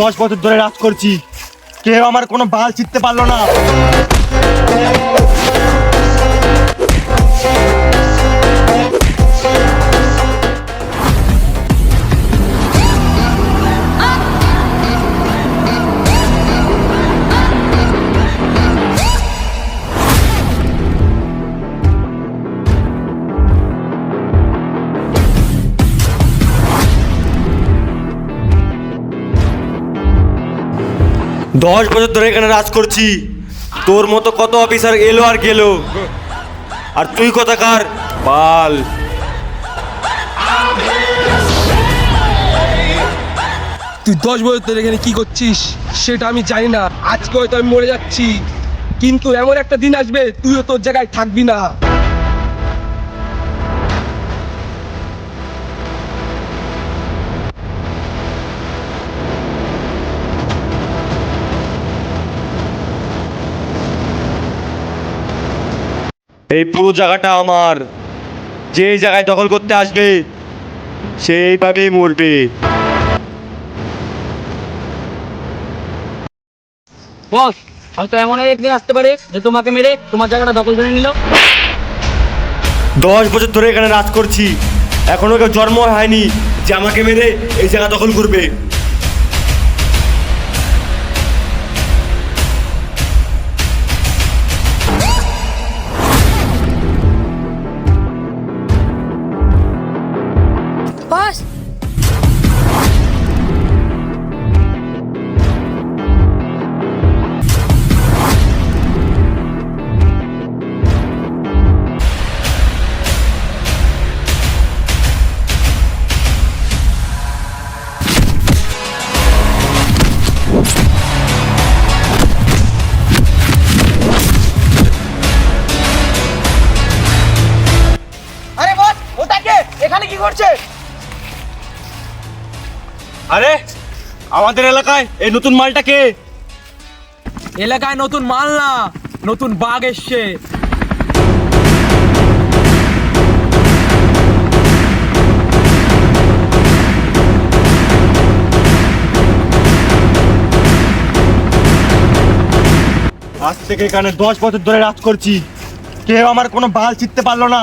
দশ বছর ধরে রাজ করছি। কেউ আমার কোনো বাল চিনতে পারল না। দশ বছর ধরে এখানে রাজ করছি। তোর মতো কত অফিসার এলো আর গেল? আর তুই কথাকার? বাল তুই দশ বছর ধরে এখানে কি করছিস? সেটা আমি জানি না। আজকে হয়তো আমি মরে যাচ্ছি। কিন্তু এমন একটা দিন আসবে, তুইও তোর জায়গায় থাকবি না। এই পুরো জায়গাটা আমার। যে জায়গায় দখল করতে আসবে সেইভাবেই মরবে। বস হয়তো এমন একদিন আসতে পারে যে তোমাকে মেরে তোমার জায়গাটা দখল করে নিল। দশ বছর ধরে এখানে রাজ করছি। এখনও কেউ জন্ম হয়নি যে আমাকে মেরে এই জায়গা দখল করবে। কি করছে? আরে আমাদের এলাকায় এই নতুন মালটা কে? এলাকায় নতুন মাল না নতুন বাঘ এসছে। আজ থেকে এখানে দশ বছর ধরে রাজ করছি। কেউ আমার কোনো বাল চিনতে পারল না।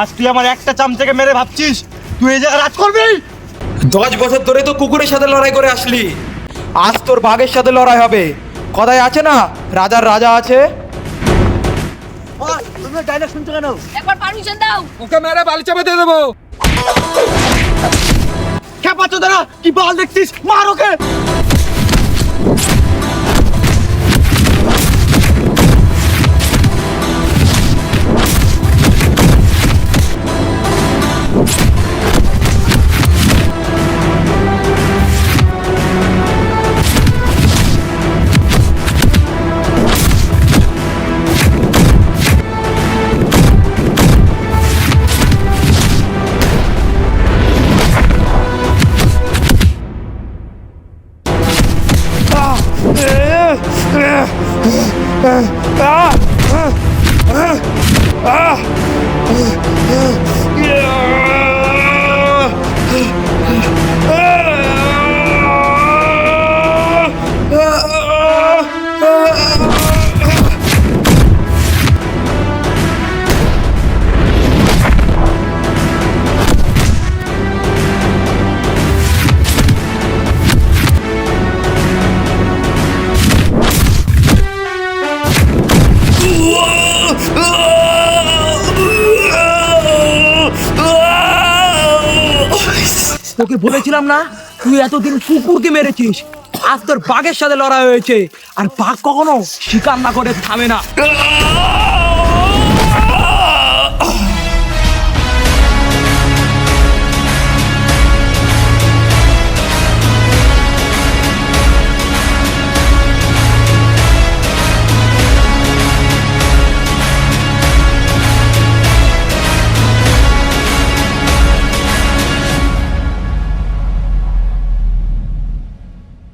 আজ তুই আমার একটা চাম থেকে মেরে ভাবছিস? তুই এই জায়গায় রাজ করবি? দশ বছর ধরে তো কুকুরের সাথে লড়াই করে আসলি। আজ তোর বাঘের সাথে লড়াই হবে। কথায় আছে না? রাজার রাজা আছে? তুমি ডাইরেক্ট শুনছো কেন? একবার পারমিশন দাও। ওকে মেরে বালি চাপে দিয়ে দেবো। খেপাচ্ছ দাঁড়া কি বাল দেখছিস? মার ওকে। 啊！啊！啊！啊！啊！啊！তোকে বলেছিলাম না? তুই এতদিন কুকুরকে মেরেছিস। আজ তোর বাঘের সাথে লড়াই হয়েছে। আর বাঘ কখনো শিকার না করে থামে না।